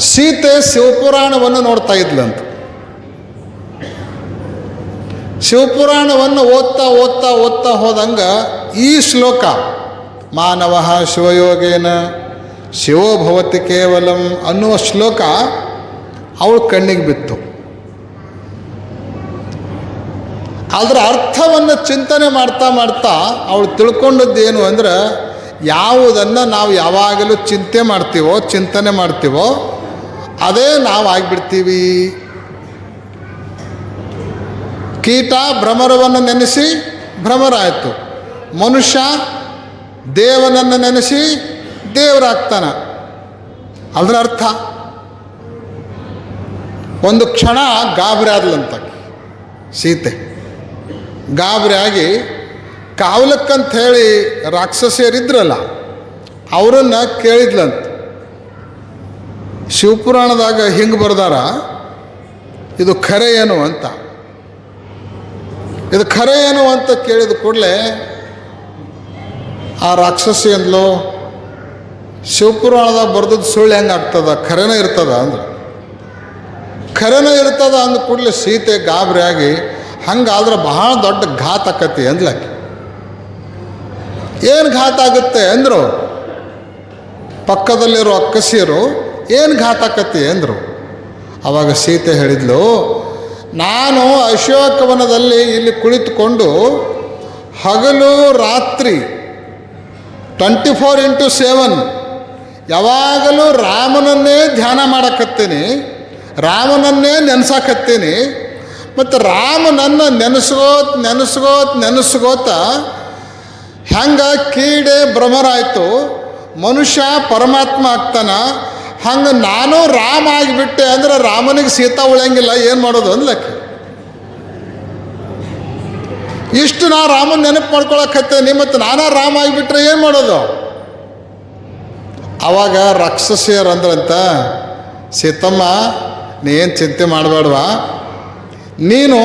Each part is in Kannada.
ಸೀತೆ ಶಿವಪುರಾಣವನ್ನು ನೋಡ್ತಾ ಇದ್ಲಂತ. ಶಿವಪುರಾಣವನ್ನು ಓದ್ತಾ ಓದ್ತಾ ಓದ್ತಾ ಹೋದಂಗ ಈ ಶ್ಲೋಕ, ಮಾನವ ಶಿವಯೋಗೇನ, ಶಿವೋ ಭವತಿ ಕೇವಲಂ ಅನ್ನುವ ಶ್ಲೋಕ ಅವಳ ಕಣ್ಣಿಗೆ ಬಿತ್ತು. ಅದರ ಅರ್ಥವನ್ನು ಚಿಂತನೆ ಮಾಡ್ತಾ ಮಾಡ್ತಾ ಅವಳು ತಿಳ್ಕೊಂಡದ್ದೇನು ಅಂದ್ರೆ, ಯಾವುದನ್ನು ನಾವು ಯಾವಾಗಲೂ ಚಿಂತೆ ಮಾಡ್ತೀವೋ, ಚಿಂತನೆ ಮಾಡ್ತೀವೋ ಅದೇ ನಾವು ಆಗಿಬಿಡ್ತೀವಿ. ಕೀಟ ಭ್ರಮರವನ್ನು ನೆನೆಸಿ ಭ್ರಮರಾಯಿತು. ಮನುಷ್ಯ ದೇವನನ್ನು ನೆನೆಸಿ ದೇವರಾಗ್ತಾನ. ಅದರ ಅರ್ಥ. ಒಂದು ಕ್ಷಣ ಗಾಬರಿ ಆದ್ಲಂತ. ಸೀತೆ. ಗಾಬರಿ ಆಗಿ ಕಾವಲಕ್ಕಂತ ಹೇಳಿ ರಾಕ್ಷಸಿಯರಿದ್ರಲ್ಲ, ಅವರನ್ನು ಕೇಳಿದ್ಲಂತ. ಶಿವಪುರಾಣದಾಗ ಹಿಂಗೆ ಬರ್ದಾರ? ಇದು ಖರೆ ಏನು ಅಂತ. ಇದು ಖರೆ ಏನು ಅಂತ ಕೇಳಿದ ಕೂಡಲೇ ಆ ರಾಕ್ಷಸಿ ಅಂದ್ಲು ಶಿವಪುರಾಣದಾಗ ಬರ್ದದ್ದು ಸುಳ್ಳು ಹೆಂಗೆ ಆಗ್ತದ? ಖರೇನ ಇರ್ತದ ಅಂದ್ರೆ. ಖರೇನ ಇರ್ತದ ಅಂದ ಕೂಡಲೇ ಸೀತೆ ಗಾಬರಿಯಾಗಿ ಹಂಗಾದ್ರೆ ಬಹಳ ದೊಡ್ಡ ಘಾತ ಆಕತಿ ಅಂದ್ಲಕ್ಕೆ ಏನು ಘಾತ ಆಗುತ್ತೆ ಅಂದರು, ಪಕ್ಕದಲ್ಲಿರೋ ಅಕ್ಕಸಿಯರು ಏನು ಘಾತ ಆಕತಿ ಅಂದರು. ಅವಾಗ ಸೀತೆ ಹೇಳಿದ್ಲು, ನಾನು ಅಶೋಕವನದಲ್ಲಿ ಇಲ್ಲಿ ಕುಳಿತುಕೊಂಡು ಹಗಲು ರಾತ್ರಿ ಟ್ವೆಂಟಿ ಫೋರ್ ಇಂಟು ಸೆವೆನ್ ಯಾವಾಗಲೂ ರಾಮನನ್ನೇ ಧ್ಯಾನ ಮಾಡಕತ್ತೀನಿ, ರಾಮನನ್ನೇ ನೆನೆಸಾಕತ್ತೀನಿ, ಮತ್ತು ರಾಮನನ್ನು ನೆನೆಸ್ಕೋತ್ ನೆನೆಸ್ಕೋತ್, ನೆನೆಸ್ಕೋತ ಹೆಂಗೆ ಕೀಡೆ ಭ್ರಮರಾಯಿತು, ಮನುಷ್ಯ ಪರಮಾತ್ಮ ಆಗ್ತಾನ ಹಂಗೆ ನಾನು ರಾಮ ಆಗಿಬಿಟ್ಟೆ ಅಂದ್ರೆ ರಾಮನಿಗೆ ಸೀತಾ ಉಳಿಯಂಗಿಲ್ಲ, ಏನು ಮಾಡೋದು ಅನ್ಲಕ್ಕೆ ಇಷ್ಟು ನಾ ರಾಮನ ನೆನಪು ಮಾಡ್ಕೊಳಕತ್ತೇನೆ ಮತ್ತು ನಾನಾ ರಾಮ ಆಗಿಬಿಟ್ರೆ ಏನು ಮಾಡೋದು? ಅವಾಗ ರಾಕ್ಷಸಿಯರು ಅಂದ್ರಂತ, ಸೀತಮ್ಮ ನೀನು ಚಿಂತೆ ಮಾಡಬೇಡವಾ ನೀನು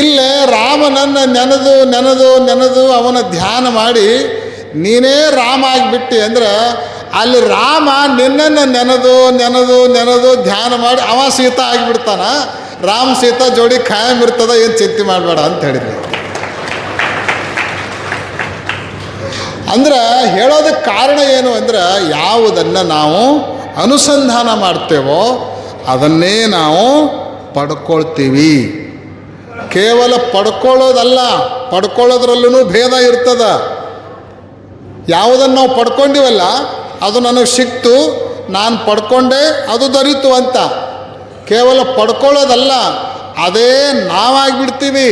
ಇಲ್ಲೇ ರಾಮನನ್ನ ನೆನೆದು ನೆನೆದು ನೆನೆದು, ಅವನ ಧ್ಯಾನ ಮಾಡಿ ನೀನೇ ರಾಮ ಆಗಿಬಿಟ್ಟಿ ಅಂದ್ರೆ ಅಲ್ಲಿ ರಾಮ ನಿನ್ನನ್ನು ನೆನೆದು ನೆನೆದು ನೆನೆದು ಧ್ಯಾನ ಮಾಡಿ ಅವ ಸೀತಾ ಆಗಿಬಿಡ್ತಾನ. ರಾಮ ಸೀತಾ ಜೋಡಿ ಖಾಯಂ ಇರ್ತದ, ಏನು ಚಿಂತೆ ಮಾಡಬೇಡ ಅಂತ ಹೇಳಿದ್ರು. ಅಂದ್ರೆ ಹೇಳೋದಕ್ಕೆ ಕಾರಣ ಏನು ಅಂದ್ರೆ ಯಾವುದನ್ನು ನಾವು ಅನುಸಂಧಾನ ಮಾಡ್ತೇವೋ ಅದನ್ನೇ ನಾವು ಪಡ್ಕೊಳ್ತೀವಿ. ಕೇವಲ ಪಡ್ಕೊಳ್ಳೋದಲ್ಲ, ಪಡ್ಕೊಳ್ಳೋದ್ರಲ್ಲೂ ಭೇದ ಇರ್ತದ. ಯಾವುದನ್ನು ನಾವು ಪಡ್ಕೊಂಡಿವಲ್ಲ ಅದು ನನಗೆ ಸಿಕ್ತು ನಾನು ಪಡ್ಕೊಂಡೆ ಅದು ದೊರೀತು ಅಂತ. ಕೇವಲ ಪಡ್ಕೊಳ್ಳೋದಲ್ಲ ಅದೇ ನಾವಾಗಿಬಿಡ್ತೀವಿ